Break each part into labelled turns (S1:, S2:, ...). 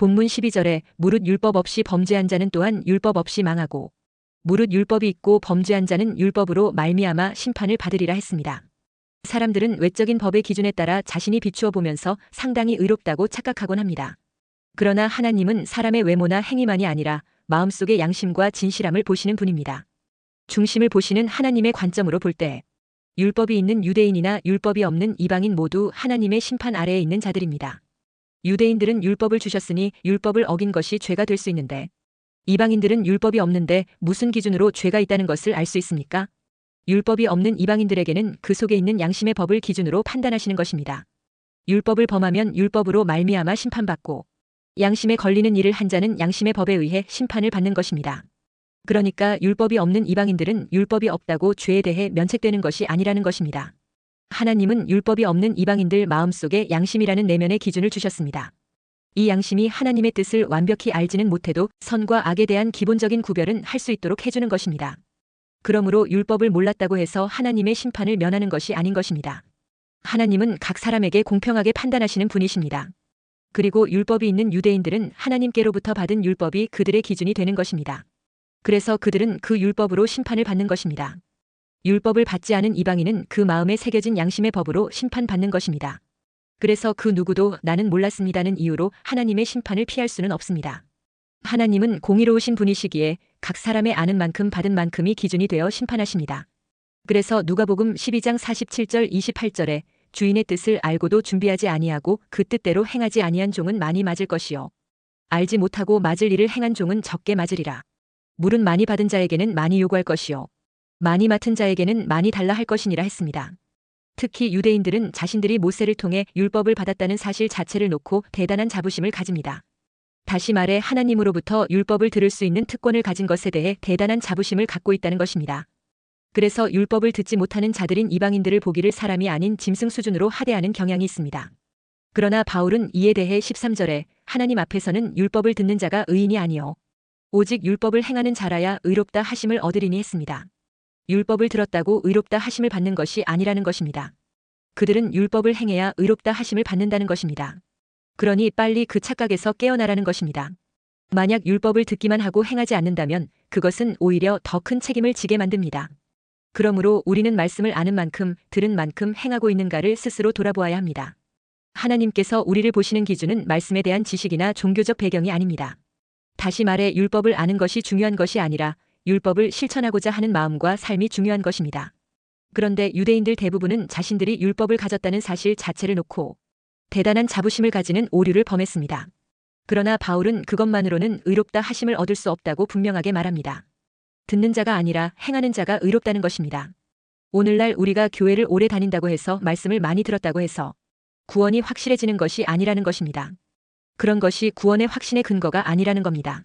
S1: 본문 12절에 무릇 율법 없이 범죄한 자는 또한 율법 없이 망하고 무릇 율법이 있고 범죄한 자는 율법으로 말미암아 심판을 받으리라 했습니다. 사람들은 외적인 법의 기준에 따라 자신이 비추어 보면서 상당히 의롭다고 착각하곤 합니다. 그러나 하나님은 사람의 외모나 행위만이 아니라 마음속의 양심과 진실함을 보시는 분입니다. 중심을 보시는 하나님의 관점으로 볼 때 율법이 있는 유대인이나 율법이 없는 이방인 모두 하나님의 심판 아래에 있는 자들입니다. 유대인들은 율법을 주셨으니 율법을 어긴 것이 죄가 될 수 있는데 이방인들은 율법이 없는데 무슨 기준으로 죄가 있다는 것을 알 수 있습니까? 율법이 없는 이방인들에게는 그 속에 있는 양심의 법을 기준으로 판단하시는 것입니다. 율법을 범하면 율법으로 말미암아 심판받고 양심에 걸리는 일을 한 자는 양심의 법에 의해 심판을 받는 것입니다. 그러니까 율법이 없는 이방인들은 율법이 없다고 죄에 대해 면책되는 것이 아니라는 것입니다. 하나님은 율법이 없는 이방인들 마음속에 양심이라는 내면의 기준을 주셨습니다. 이 양심이 하나님의 뜻을 완벽히 알지는 못해도 선과 악에 대한 기본적인 구별은 할 수 있도록 해주는 것입니다. 그러므로 율법을 몰랐다고 해서 하나님의 심판을 면하는 것이 아닌 것입니다. 하나님은 각 사람에게 공평하게 판단하시는 분이십니다. 그리고 율법이 있는 유대인들은 하나님께로부터 받은 율법이 그들의 기준이 되는 것입니다. 그래서 그들은 그 율법으로 심판을 받는 것입니다. 율법을 받지 않은 이방인은 그 마음에 새겨진 양심의 법으로 심판받는 것입니다. 그래서 그 누구도 나는 몰랐습니다는 이유로 하나님의 심판을 피할 수는 없습니다. 하나님은 공의로우신 분이시기에 각 사람의 아는 만큼 받은 만큼이 기준이 되어 심판하십니다. 그래서 누가복음 12장 47절 28절에 주인의 뜻을 알고도 준비하지 아니하고 그 뜻대로 행하지 아니한 종은 많이 맞을 것이요 알지 못하고 맞을 일을 행한 종은 적게 맞으리라. 물은 많이 받은 자에게는 많이 요구할 것이요 많이 맡은 자에게는 많이 달라 할 것이니라 했습니다. 특히 유대인들은 자신들이 모세를 통해 율법을 받았다는 사실 자체를 놓고 대단한 자부심을 가집니다. 다시 말해 하나님으로부터 율법을 들을 수 있는 특권을 가진 것에 대해 대단한 자부심을 갖고 있다는 것입니다. 그래서 율법을 듣지 못하는 자들인 이방인들을 보기를 사람이 아닌 짐승 수준으로 하대하는 경향이 있습니다. 그러나 바울은 이에 대해 13절에 하나님 앞에서는 율법을 듣는 자가 의인이 아니요 오직 율법을 행하는 자라야 의롭다 하심을 얻으리니 했습니다. 율법을 들었다고 의롭다 하심을 받는 것이 아니라는 것입니다. 그들은 율법을 행해야 의롭다 하심을 받는다는 것입니다. 그러니 빨리 그 착각에서 깨어나라는 것입니다. 만약 율법을 듣기만 하고 행하지 않는다면 그것은 오히려 더 큰 책임을 지게 만듭니다. 그러므로 우리는 말씀을 아는 만큼 들은 만큼 행하고 있는가를 스스로 돌아보아야 합니다. 하나님께서 우리를 보시는 기준은 말씀에 대한 지식이나 종교적 배경이 아닙니다. 다시 말해 율법을 아는 것이 중요한 것이 아니라 율법을 실천하고자 하는 마음과 삶이 중요한 것입니다. 그런데 유대인들 대부분은 자신들이 율법을 가졌다는 사실 자체를 놓고 대단한 자부심을 가지는 오류를 범했습니다. 그러나 바울은 그것만으로는 의롭다 하심을 얻을 수 없다고 분명하게 말합니다. 듣는 자가 아니라 행하는 자가 의롭다는 것입니다. 오늘날 우리가 교회를 오래 다닌다고 해서 말씀을 많이 들었다고 해서 구원이 확실해지는 것이 아니라는 것입니다. 그런 것이 구원의 확신의 근거가 아니라는 겁니다.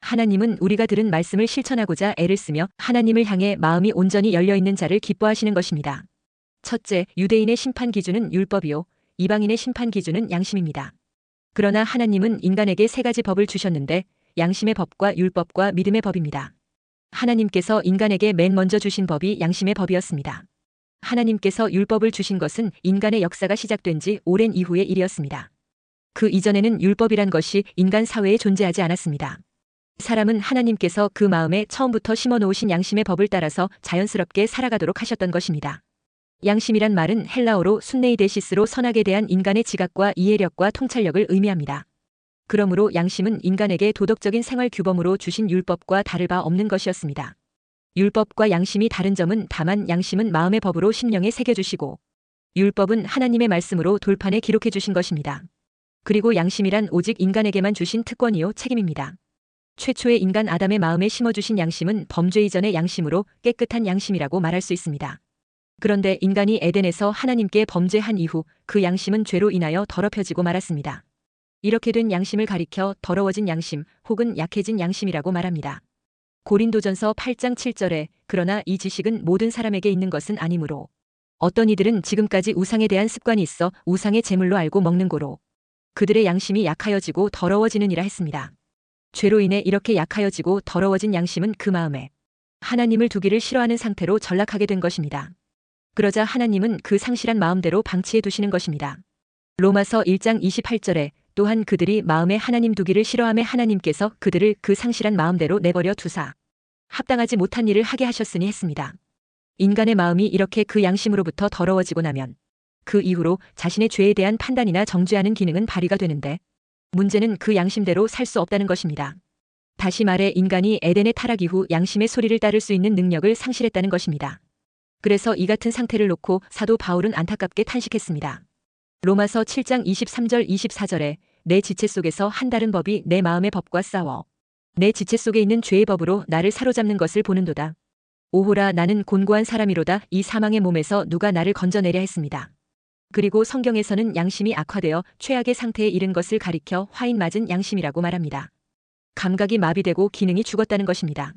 S1: 하나님은 우리가 들은 말씀을 실천하고자 애를 쓰며 하나님을 향해 마음이 온전히 열려 있는 자를 기뻐하시는 것입니다. 첫째, 유대인의 심판 기준은 율법이요. 이방인의 심판 기준은 양심입니다. 그러나 하나님은 인간에게 세 가지 법을 주셨는데 양심의 법과 율법과 믿음의 법입니다. 하나님께서 인간에게 맨 먼저 주신 법이 양심의 법이었습니다. 하나님께서 율법을 주신 것은 인간의 역사가 시작된 지 오랜 이후의 일이었습니다. 그 이전에는 율법이란 것이 인간 사회에 존재하지 않았습니다. 사람은 하나님께서 그 마음에 처음부터 심어 놓으신 양심의 법을 따라서 자연스럽게 살아가도록 하셨던 것입니다. 양심이란 말은 헬라어로 순네이데시스로 선악에 대한 인간의 지각과 이해력과 통찰력을 의미합니다. 그러므로 양심은 인간에게 도덕적인 생활 규범으로 주신 율법과 다를 바 없는 것이었습니다. 율법과 양심이 다른 점은 다만 양심은 마음의 법으로 심령에 새겨주시고 율법은 하나님의 말씀으로 돌판에 기록해 주신 것입니다. 그리고 양심이란 오직 인간에게만 주신 특권이요 책임입니다. 최초의 인간 아담의 마음에 심어주신 양심은 범죄 이전의 양심으로 깨끗한 양심이라고 말할 수 있습니다. 그런데 인간이 에덴에서 하나님께 범죄한 이후 그 양심은 죄로 인하여 더럽혀지고 말았습니다. 이렇게 된 양심을 가리켜 더러워진 양심 혹은 약해진 양심이라고 말합니다. 고린도전서 8장 7절에 그러나 이 지식은 모든 사람에게 있는 것은 아니므로 어떤 이들은 지금까지 우상에 대한 습관이 있어 우상의 제물로 알고 먹는 고로 그들의 양심이 약하여지고 더러워지느니라 했습니다. 죄로 인해 이렇게 약하여지고 더러워진 양심은 그 마음에 하나님을 두기를 싫어하는 상태로 전락하게 된 것입니다. 그러자 하나님은 그 상실한 마음대로 방치해 두시는 것입니다. 로마서 1장 28절에 또 또한 그들이 마음에 하나님 두기를 싫어함에 하나님께서 그들을 그 상실한 마음대로 내버려 두사 합당하지 못한 일을 하게 하셨으니 했습니다. 인간의 마음이 이렇게 그 양심으로부터 더러워지고 나면 그 이후로 자신의 죄에 대한 판단이나 정죄하는 기능은 발휘가 되는데 문제는 그 양심대로 살 수 없다는 것입니다. 다시 말해 인간이 에덴의 타락 이후 양심의 소리를 따를 수 있는 능력을 상실했다는 것입니다. 그래서 이 같은 상태를 놓고 사도 바울은 안타깝게 탄식했습니다. 로마서 7장 23절 24절에 내 지체 속에서 한 다른 법이 내 마음의 법과 싸워 내 지체 속에 있는 죄의 법으로 나를 사로잡는 것을 보는도다. 오호라 나는 곤고한 사람이로다 이 사망의 몸에서 누가 나를 건져내려 했습니다. 그리고 성경에서는 양심이 악화되어 최악의 상태에 이른 것을 가리켜 화인 맞은 양심이라고 말합니다. 감각이 마비되고 기능이 죽었다는 것입니다.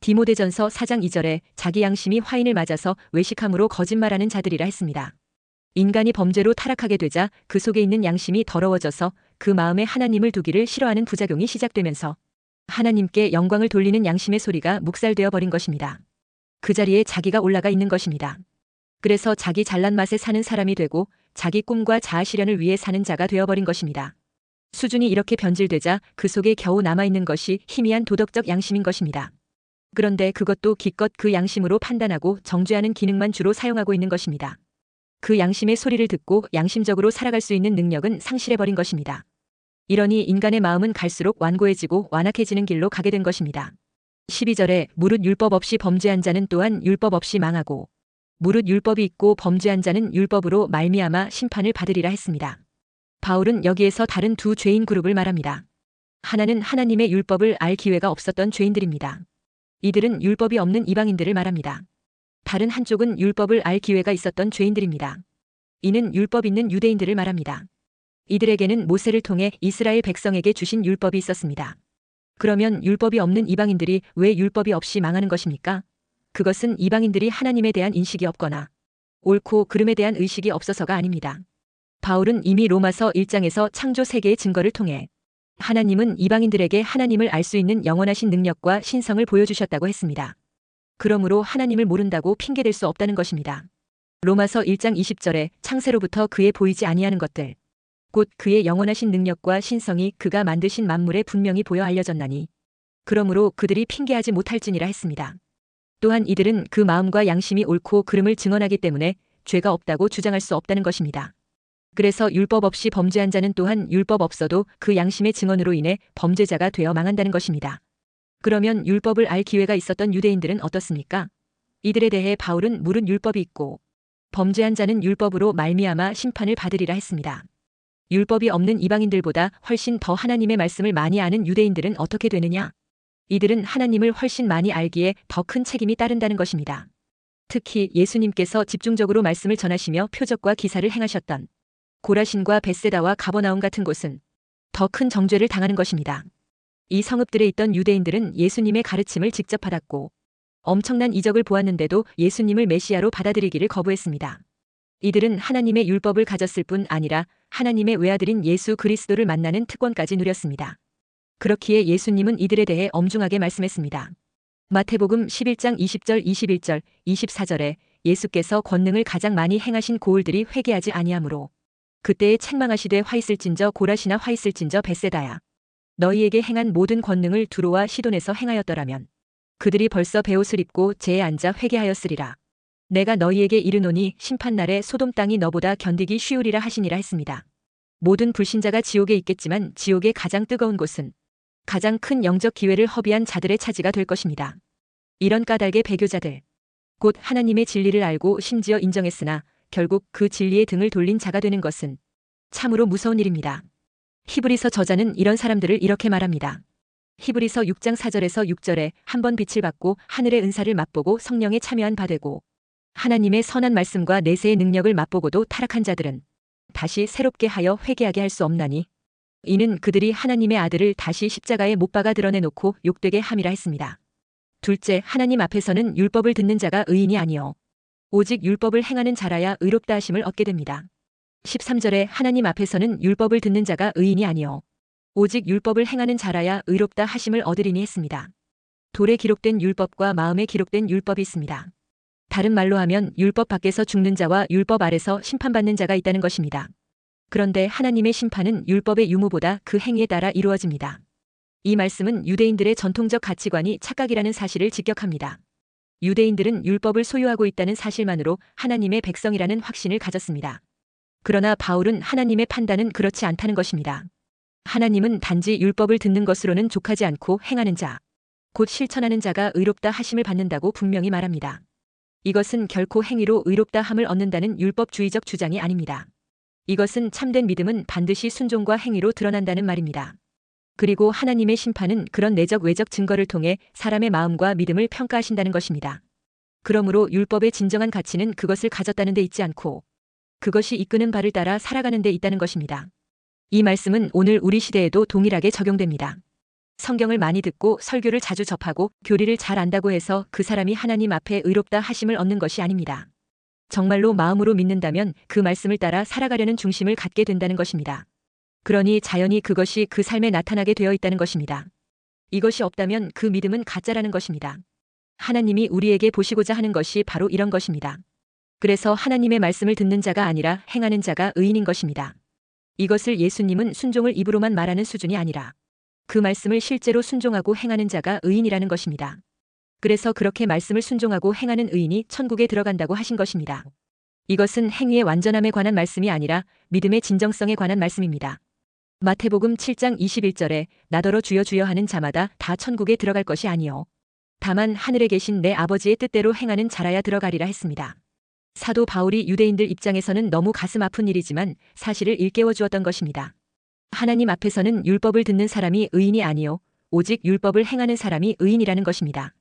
S1: 디모데전서 4장 2절에 자기 양심이 화인을 맞아서 외식함으로 거짓말하는 자들이라 했습니다. 인간이 범죄로 타락하게 되자 그 속에 있는 양심이 더러워져서 그 마음에 하나님을 두기를 싫어하는 부작용이 시작되면서 하나님께 영광을 돌리는 양심의 소리가 묵살되어 버린 것입니다. 그 자리에 자기가 올라가 있는 것입니다. 그래서 자기 잘난 맛에 사는 사람이 되고 자기 꿈과 자아 실현을 위해 사는 자가 되어버린 것입니다. 수준이 이렇게 변질되자 그 속에 겨우 남아있는 것이 희미한 도덕적 양심인 것입니다. 그런데 그것도 기껏 그 양심으로 판단하고 정죄하는 기능만 주로 사용하고 있는 것입니다. 그 양심의 소리를 듣고 양심적으로 살아갈 수 있는 능력은 상실해버린 것입니다. 이러니 인간의 마음은 갈수록 완고해지고 완악해지는 길로 가게 된 것입니다. 12절에 무릇 율법 없이 범죄한 자는 또한 율법 없이 망하고 무릇 율법이 있고 범죄한 자는 율법으로 말미암아 심판을 받으리라 했습니다. 바울은 여기에서 다른 두 죄인 그룹을 말합니다. 하나는 하나님의 율법을 알 기회가 없었던 죄인들입니다. 이들은 율법이 없는 이방인들을 말합니다. 다른 한쪽은 율법을 알 기회가 있었던 죄인들입니다. 이는 율법 있는 유대인들을 말합니다. 이들에게는 모세를 통해 이스라엘 백성에게 주신 율법이 있었습니다. 그러면 율법이 없는 이방인들이 왜 율법이 없이 망하는 것입니까? 그것은 이방인들이 하나님에 대한 인식이 없거나 옳고 그름에 대한 의식이 없어서가 아닙니다. 바울은 이미 로마서 1장에서 창조 세계의 증거를 통해 하나님은 이방인들에게 하나님을 알 수 있는 영원하신 능력과 신성을 보여주셨다고 했습니다. 그러므로 하나님을 모른다고 핑계댈 수 없다는 것입니다. 로마서 1장 20절에 창세로부터 그의 보이지 아니하는 것들 곧 그의 영원하신 능력과 신성이 그가 만드신 만물에 분명히 보여 알려졌나니 그러므로 그들이 핑계하지 못할지니라 했습니다. 또한 이들은 그 마음과 양심이 옳고 그름을 증언하기 때문에 죄가 없다고 주장할 수 없다는 것입니다. 그래서 율법 없이 범죄한 자는 또한 율법 없어도 그 양심의 증언으로 인해 범죄자가 되어 망한다는 것입니다. 그러면 율법을 알 기회가 있었던 유대인들은 어떻습니까? 이들에 대해 바울은 물은 율법이 있고 범죄한 자는 율법으로 말미암아 심판을 받으리라 했습니다. 율법이 없는 이방인들보다 훨씬 더 하나님의 말씀을 많이 아는 유대인들은 어떻게 되느냐? 이들은 하나님을 훨씬 많이 알기에 더 큰 책임이 따른다는 것입니다. 특히 예수님께서 집중적으로 말씀을 전하시며 표적과 기사를 행하셨던 고라신과 베세다와 가버나움 같은 곳은 더 큰 정죄를 당하는 것입니다. 이 성읍들에 있던 유대인들은 예수님의 가르침을 직접 받았고 엄청난 이적을 보았는데도 예수님을 메시아로 받아들이기를 거부했습니다. 이들은 하나님의 율법을 가졌을 뿐 아니라 하나님의 외아들인 예수 그리스도를 만나는 특권까지 누렸습니다. 그렇기에 예수님은 이들에 대해 엄중하게 말씀했습니다. 마태복음 11장 20절 21절 24절에 예수께서 권능을 가장 많이 행하신 고을들이 회개하지 아니하므로 그때에 책망하시되 화 있을진저 고라시나 화 있을진저 베세다야 너희에게 행한 모든 권능을 두로와 시돈에서 행하였더라면 그들이 벌써 베옷을 입고 제에 앉아 회개하였으리라 내가 너희에게 이르노니 심판 날에 소돔 땅이 너보다 견디기 쉬우리라 하시니라 했습니다. 모든 불신자가 지옥에 있겠지만 지옥의 가장 뜨거운 곳은 가장 큰 영적 기회를 허비한 자들의 차지가 될 것입니다. 이런 까닭의 배교자들. 곧 하나님의 진리를 알고 심지어 인정했으나 결국 그 진리의 등을 돌린 자가 되는 것은 참으로 무서운 일입니다. 히브리서 저자는 이런 사람들을 이렇게 말합니다. 히브리서 6장 4절에서 6절에 한 번 빛을 받고 하늘의 은사를 맛보고 성령에 참여한 바 되고 하나님의 선한 말씀과 내세의 능력을 맛보고도 타락한 자들은 다시 새롭게 하여 회개하게 할 수 없나니 이는 그들이 하나님의 아들을 다시 십자가에 못 박아 드러내놓고 욕되게 함이라 했습니다. 둘째, 하나님 앞에서는 율법을 듣는 자가 의인이 아니요. 오직 율법을 행하는 자라야 의롭다 하심을 얻게 됩니다. 13절에 하나님 앞에서는 율법을 듣는 자가 의인이 아니요. 오직 율법을 행하는 자라야 의롭다 하심을 얻으리니 했습니다. 돌에 기록된 율법과 마음에 기록된 율법이 있습니다. 다른 말로 하면 율법 밖에서 죽는 자와 율법 아래서 심판받는 자가 있다는 것입니다. 그런데 하나님의 심판은 율법의 유무보다 그 행위에 따라 이루어집니다. 이 말씀은 유대인들의 전통적 가치관이 착각이라는 사실을 직격합니다. 유대인들은 율법을 소유하고 있다는 사실만으로 하나님의 백성이라는 확신을 가졌습니다. 그러나 바울은 하나님의 판단은 그렇지 않다는 것입니다. 하나님은 단지 율법을 듣는 것으로는 족하지 않고 행하는 자, 곧 실천하는 자가 의롭다 하심을 받는다고 분명히 말합니다. 이것은 결코 행위로 의롭다 함을 얻는다는 율법주의적 주장이 아닙니다. 이것은 참된 믿음은 반드시 순종과 행위로 드러난다는 말입니다. 그리고 하나님의 심판은 그런 내적 외적 증거를 통해 사람의 마음과 믿음을 평가하신다는 것입니다. 그러므로 율법의 진정한 가치는 그것을 가졌다는 데 있지 않고 그것이 이끄는 바를 따라 살아가는 데 있다는 것입니다. 이 말씀은 오늘 우리 시대에도 동일하게 적용됩니다. 성경을 많이 듣고 설교를 자주 접하고 교리를 잘 안다고 해서 그 사람이 하나님 앞에 의롭다 하심을 얻는 것이 아닙니다. 정말로 마음으로 믿는다면 그 말씀을 따라 살아가려는 중심을 갖게 된다는 것입니다. 그러니 자연히 그것이 그 삶에 나타나게 되어 있다는 것입니다. 이것이 없다면 그 믿음은 가짜라는 것입니다. 하나님이 우리에게 보시고자 하는 것이 바로 이런 것입니다. 그래서 하나님의 말씀을 듣는 자가 아니라 행하는 자가 의인인 것입니다. 이것을 예수님은 순종을 입으로만 말하는 수준이 아니라 그 말씀을 실제로 순종하고 행하는 자가 의인이라는 것입니다. 그래서 그렇게 말씀을 순종하고 행하는 의인이 천국에 들어간다고 하신 것입니다. 이것은 행위의 완전함에 관한 말씀이 아니라 믿음의 진정성에 관한 말씀입니다. 마태복음 7장 21절에 나더러 주여 주여 하는 자마다 다 천국에 들어갈 것이 아니요. 다만 하늘에 계신 내 아버지의 뜻대로 행하는 자라야 들어가리라 했습니다. 사도 바울이 유대인들 입장에서는 너무 가슴 아픈 일이지만 사실을 일깨워 주었던 것입니다. 하나님 앞에서는 율법을 듣는 사람이 의인이 아니요 오직 율법을 행하는 사람이 의인이라는 것입니다.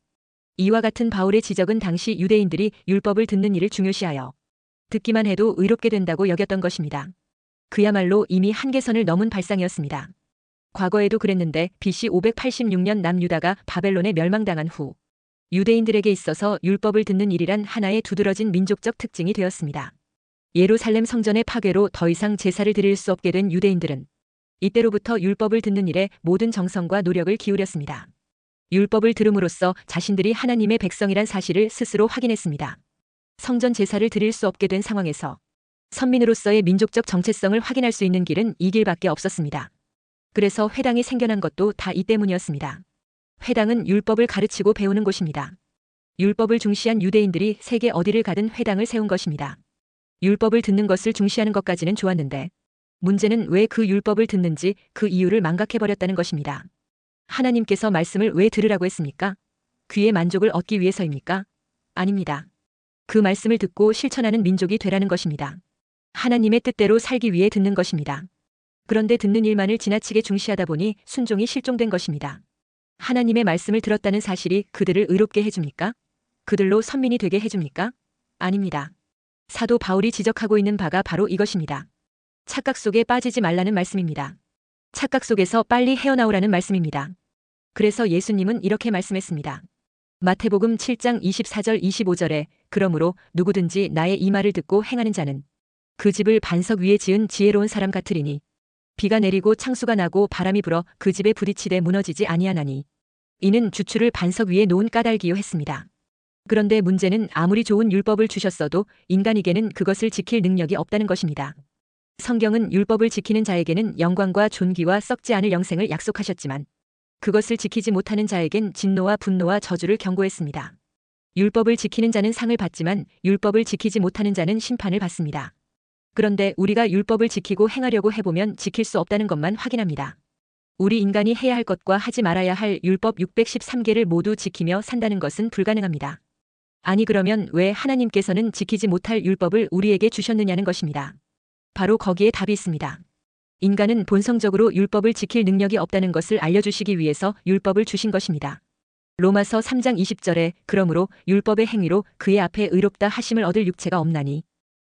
S1: 이와 같은 바울의 지적은 당시 유대인들이 율법을 듣는 일을 중요시하여 듣기만 해도 의롭게 된다고 여겼던 것입니다. 그야말로 이미 한계선을 넘은 발상이었습니다. 과거에도 그랬는데 BC 586년 남유다가 바벨론에 멸망당한 후 유대인들에게 있어서 율법을 듣는 일이란 하나의 두드러진 민족적 특징이 되었습니다. 예루살렘 성전의 파괴로 더 이상 제사를 드릴 수 없게 된 유대인들은 이때로부터 율법을 듣는 일에 모든 정성과 노력을 기울였습니다. 율법을 들음으로써 자신들이 하나님의 백성이란 사실을 스스로 확인했습니다. 성전 제사를 드릴 수 없게 된 상황에서 선민으로서의 민족적 정체성을 확인할 수 있는 길은 이 길밖에 없었습니다. 그래서 회당이 생겨난 것도 다 이 때문이었습니다. 회당은 율법을 가르치고 배우는 곳입니다. 율법을 중시한 유대인들이 세계 어디를 가든 회당을 세운 것입니다. 율법을 듣는 것을 중시하는 것까지는 좋았는데 문제는 왜 그 율법을 듣는지 그 이유를 망각해버렸다는 것입니다. 하나님께서 말씀을 왜 들으라고 했습니까? 귀의 만족을 얻기 위해서입니까? 아닙니다. 그 말씀을 듣고 실천하는 민족이 되라는 것입니다. 하나님의 뜻대로 살기 위해 듣는 것입니다. 그런데 듣는 일만을 지나치게 중시하다 보니 순종이 실종된 것입니다. 하나님의 말씀을 들었다는 사실이 그들을 의롭게 해줍니까? 그들로 선민이 되게 해줍니까? 아닙니다. 사도 바울이 지적하고 있는 바가 바로 이것입니다. 착각 속에 빠지지 말라는 말씀입니다. 착각 속에서 빨리 헤어나오라는 말씀입니다. 그래서 예수님은 이렇게 말씀했습니다. 마태복음 7장 24절 25절에 그러므로 누구든지 나의 이 말을 듣고 행하는 자는 그 집을 반석 위에 지은 지혜로운 사람 같으리니 비가 내리고 창수가 나고 바람이 불어 그 집에 부딪히되 무너지지 아니하나니 이는 주추를 반석 위에 놓은 까닭이요 했습니다. 그런데 문제는 아무리 좋은 율법을 주셨어도 인간에게는 그것을 지킬 능력이 없다는 것입니다. 성경은 율법을 지키는 자에게는 영광과 존귀와 썩지 않을 영생을 약속하셨지만 그것을 지키지 못하는 자에겐 진노와 분노와 저주를 경고했습니다. 율법을 지키는 자는 상을 받지만 율법을 지키지 못하는 자는 심판을 받습니다. 그런데 우리가 율법을 지키고 행하려고 해보면 지킬 수 없다는 것만 확인합니다. 우리 인간이 해야 할 것과 하지 말아야 할 율법 613개를 모두 지키며 산다는 것은 불가능합니다. 아니 그러면 왜 하나님께서는 지키지 못할 율법을 우리에게 주셨느냐는 것입니다. 바로 거기에 답이 있습니다. 인간은 본성적으로 율법을 지킬 능력이 없다는 것을 알려주시기 위해서 율법을 주신 것입니다. 로마서 3장 20절에 그러므로 율법의 행위로 그의 앞에 의롭다 하심을 얻을 육체가 없나니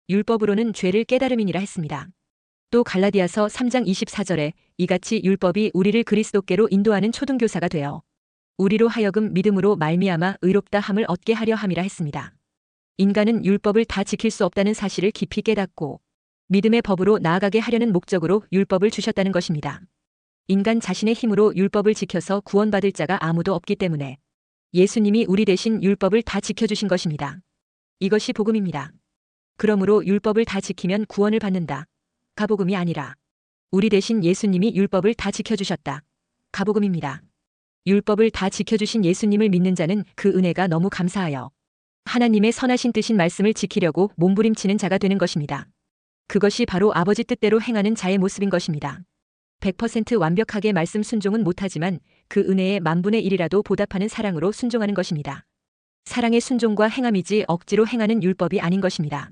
S1: 율법으로는 죄를 깨달음이니라 했습니다. 또 갈라디아서 3장 24절에 이같이 율법이 우리를 그리스도께로 인도하는 초등교사가 되어 우리로 하여금 믿음으로 말미암아 의롭다 함을 얻게 하려 함이라 했습니다. 인간은 율법을 다 지킬 수 없다는 사실을 깊이 깨닫고 믿음의 법으로 나아가게 하려는 목적으로 율법을 주셨다는 것입니다. 인간 자신의 힘으로 율법을 지켜서 구원받을 자가 아무도 없기 때문에 예수님이 우리 대신 율법을 다 지켜주신 것입니다. 이것이 복음입니다. 그러므로 율법을 다 지키면 구원을 받는다. 가복음이 아니라 우리 대신 예수님이 율법을 다 지켜주셨다. 가복음입니다. 율법을 다 지켜주신 예수님을 믿는 자는 그 은혜가 너무 감사하여 하나님의 선하신 뜻인 말씀을 지키려고 몸부림치는 자가 되는 것입니다. 그것이 바로 아버지 뜻대로 행하는 자의 모습인 것입니다. 100% 완벽하게 말씀 순종은 못하지만 그 은혜의 만분의 1이라도 보답하는 사랑으로 순종하는 것입니다. 사랑의 순종과 행함이지 억지로 행하는 율법이 아닌 것입니다.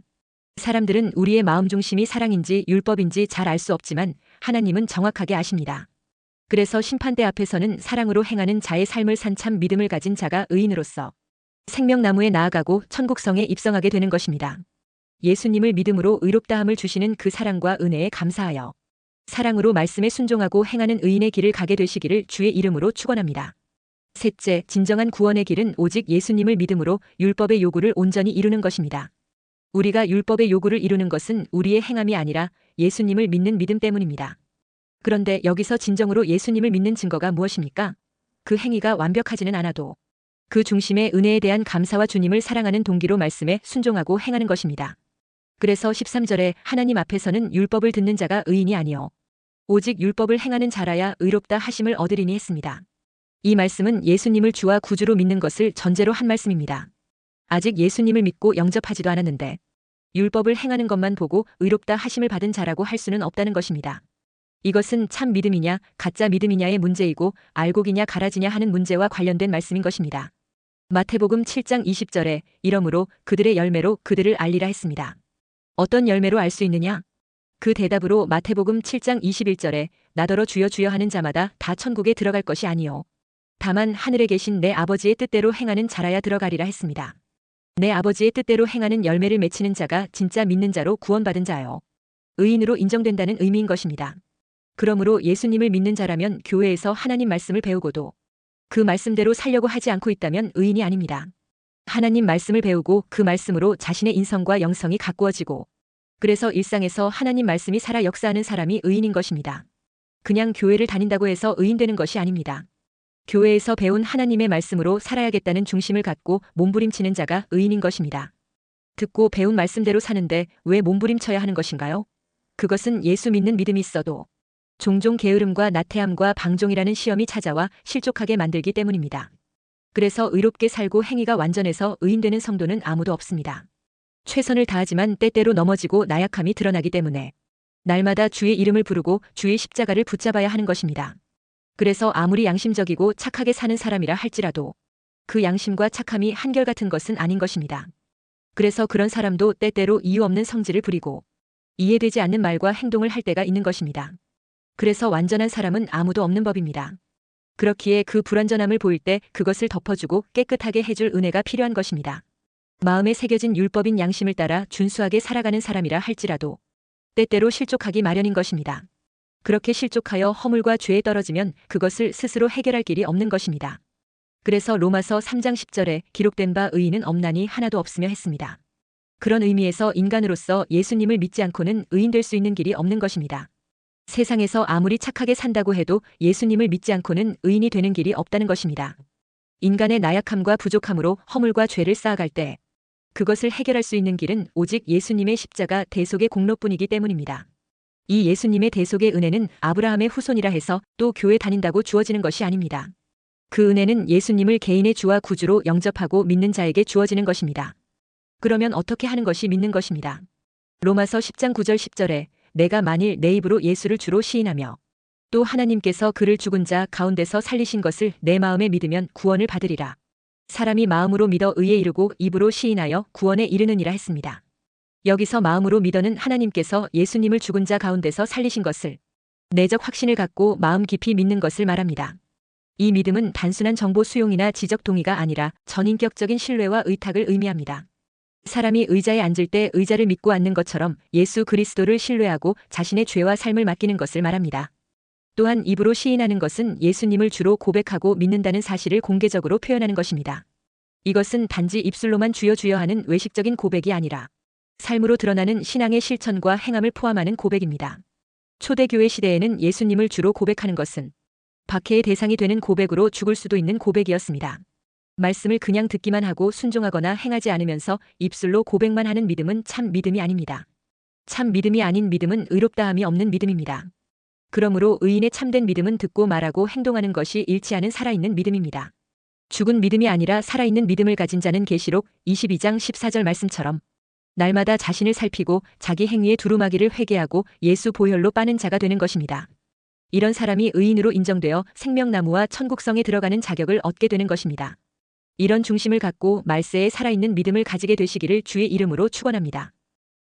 S1: 사람들은 우리의 마음 중심이 사랑인지 율법인지 잘 알 수 없지만 하나님은 정확하게 아십니다. 그래서 심판대 앞에서는 사랑으로 행하는 자의 삶을 산 참 믿음을 가진 자가 의인으로서 생명나무에 나아가고 천국성에 입성하게 되는 것입니다. 예수님을 믿음으로 의롭다함을 주시는 그 사랑과 은혜에 감사하여 사랑으로 말씀에 순종하고 행하는 의인의 길을 가게 되시기를 주의 이름으로 축원합니다. 셋째, 진정한 구원의 길은 오직 예수님을 믿음으로 율법의 요구를 온전히 이루는 것입니다. 우리가 율법의 요구를 이루는 것은 우리의 행함이 아니라 예수님을 믿는 믿음 때문입니다. 그런데 여기서 진정으로 예수님을 믿는 증거가 무엇입니까? 그 행위가 완벽하지는 않아도 그 중심의 은혜에 대한 감사와 주님을 사랑하는 동기로 말씀에 순종하고 행하는 것입니다. 그래서 13절에 하나님 앞에서는 율법을 듣는 자가 의인이 아니요 오직 율법을 행하는 자라야 의롭다 하심을 얻으리니 했습니다. 이 말씀은 예수님을 주와 구주로 믿는 것을 전제로 한 말씀입니다. 아직 예수님을 믿고 영접하지도 않았는데 율법을 행하는 것만 보고 의롭다 하심을 받은 자라고 할 수는 없다는 것입니다. 이것은 참 믿음이냐 가짜 믿음이냐의 문제이고 알곡이냐 가라지냐 하는 문제와 관련된 말씀인 것입니다. 마태복음 7장 20절에 이러므로 그들의 열매로 그들을 알리라 했습니다. 어떤 열매로 알 수 있느냐? 그 대답으로 마태복음 7장 21절에 나더러 주여 주여 하는 자마다 다 천국에 들어갈 것이 아니요. 다만 하늘에 계신 내 아버지의 뜻대로 행하는 자라야 들어가리라 했습니다. 내 아버지의 뜻대로 행하는 열매를 맺히는 자가 진짜 믿는 자로 구원받은 자요. 의인으로 인정된다는 의미인 것입니다. 그러므로 예수님을 믿는 자라면 교회에서 하나님 말씀을 배우고도 그 말씀대로 살려고 하지 않고 있다면 의인이 아닙니다. 하나님 말씀을 배우고 그 말씀으로 자신의 인성과 영성이 가꾸어지고 그래서 일상에서 하나님 말씀이 살아 역사하는 사람이 의인인 것입니다. 그냥 교회를 다닌다고 해서 의인 되는 것이 아닙니다. 교회에서 배운 하나님의 말씀으로 살아야겠다는 중심을 갖고 몸부림치는 자가 의인인 것입니다. 듣고 배운 말씀대로 사는데 왜 몸부림쳐야 하는 것인가요? 그것은 예수 믿는 믿음이 있어도 종종 게으름과 나태함과 방종이라는 시험이 찾아와 실족하게 만들기 때문입니다. 그래서 의롭게 살고 행위가 완전해서 의인되는 성도는 아무도 없습니다. 최선을 다하지만 때때로 넘어지고 나약함이 드러나기 때문에 날마다 주의 이름을 부르고 주의 십자가를 붙잡아야 하는 것입니다. 그래서 아무리 양심적이고 착하게 사는 사람이라 할지라도 그 양심과 착함이 한결같은 것은 아닌 것입니다. 그래서 그런 사람도 때때로 이유 없는 성질을 부리고 이해되지 않는 말과 행동을 할 때가 있는 것입니다. 그래서 완전한 사람은 아무도 없는 법입니다. 그렇기에 그 불완전함을 보일 때 그것을 덮어주고 깨끗하게 해줄 은혜가 필요한 것입니다. 마음에 새겨진 율법인 양심을 따라 준수하게 살아가는 사람이라 할지라도 때때로 실족하기 마련인 것입니다. 그렇게 실족하여 허물과 죄에 떨어지면 그것을 스스로 해결할 길이 없는 것입니다. 그래서 로마서 3장 10절에 기록된 바 의인은 없나니 하나도 없으며 했습니다. 그런 의미에서 인간으로서 예수님을 믿지 않고는 의인 될 수 있는 길이 없는 것입니다. 세상에서 아무리 착하게 산다고 해도 예수님을 믿지 않고는 의인이 되는 길이 없다는 것입니다. 인간의 나약함과 부족함으로 허물과 죄를 쌓아갈 때 그것을 해결할 수 있는 길은 오직 예수님의 십자가 대속의 공로뿐이기 때문입니다. 이 예수님의 대속의 은혜는 아브라함의 후손이라 해서 또 교회 다닌다고 주어지는 것이 아닙니다. 그 은혜는 예수님을 개인의 주와 구주로 영접하고 믿는 자에게 주어지는 것입니다. 그러면 어떻게 하는 것이 믿는 것입니다. 로마서 10장 9절 10절에 내가 만일 내 입으로 예수를 주로 시인하며 또 하나님께서 그를 죽은 자 가운데서 살리신 것을 내 마음에 믿으면 구원을 받으리라. 사람이 마음으로 믿어 의에 이르고 입으로 시인하여 구원에 이르느니라 했습니다. 여기서 마음으로 믿어는 하나님께서 예수님을 죽은 자 가운데서 살리신 것을 내적 확신을 갖고 마음 깊이 믿는 것을 말합니다. 이 믿음은 단순한 정보 수용이나 지적 동의가 아니라 전인격적인 신뢰와 의탁을 의미합니다. 사람이 의자에 앉을 때 의자를 믿고 앉는 것처럼 예수 그리스도를 신뢰하고 자신의 죄와 삶을 맡기는 것을 말합니다. 또한 입으로 시인하는 것은 예수님을 주로 고백하고 믿는다는 사실을 공개적으로 표현하는 것입니다. 이것은 단지 입술로만 주여 주여 하는 외식적인 고백이 아니라 삶으로 드러나는 신앙의 실천과 행함을 포함하는 고백입니다. 초대교회 시대에는 예수님을 주로 고백하는 것은 박해의 대상이 되는 고백으로 죽을 수도 있는 고백이었습니다. 말씀을 그냥 듣기만 하고 순종하거나 행하지 않으면서 입술로 고백만 하는 믿음은 참 믿음이 아닙니다. 참 믿음이 아닌 믿음은 의롭다함이 없는 믿음입니다. 그러므로 의인의 참된 믿음은 듣고 말하고 행동하는 것이 일치하는 살아있는 믿음입니다. 죽은 믿음이 아니라 살아있는 믿음을 가진 자는 계시록 22장 14절 말씀처럼 날마다 자신을 살피고 자기 행위의 두루마기를 회개하고 예수 보혈로 빠는 자가 되는 것입니다. 이런 사람이 의인으로 인정되어 생명나무와 천국성에 들어가는 자격을 얻게 되는 것입니다. 이런 중심을 갖고 말세에 살아있는 믿음을 가지게 되시기를 주의 이름으로 축원합니다.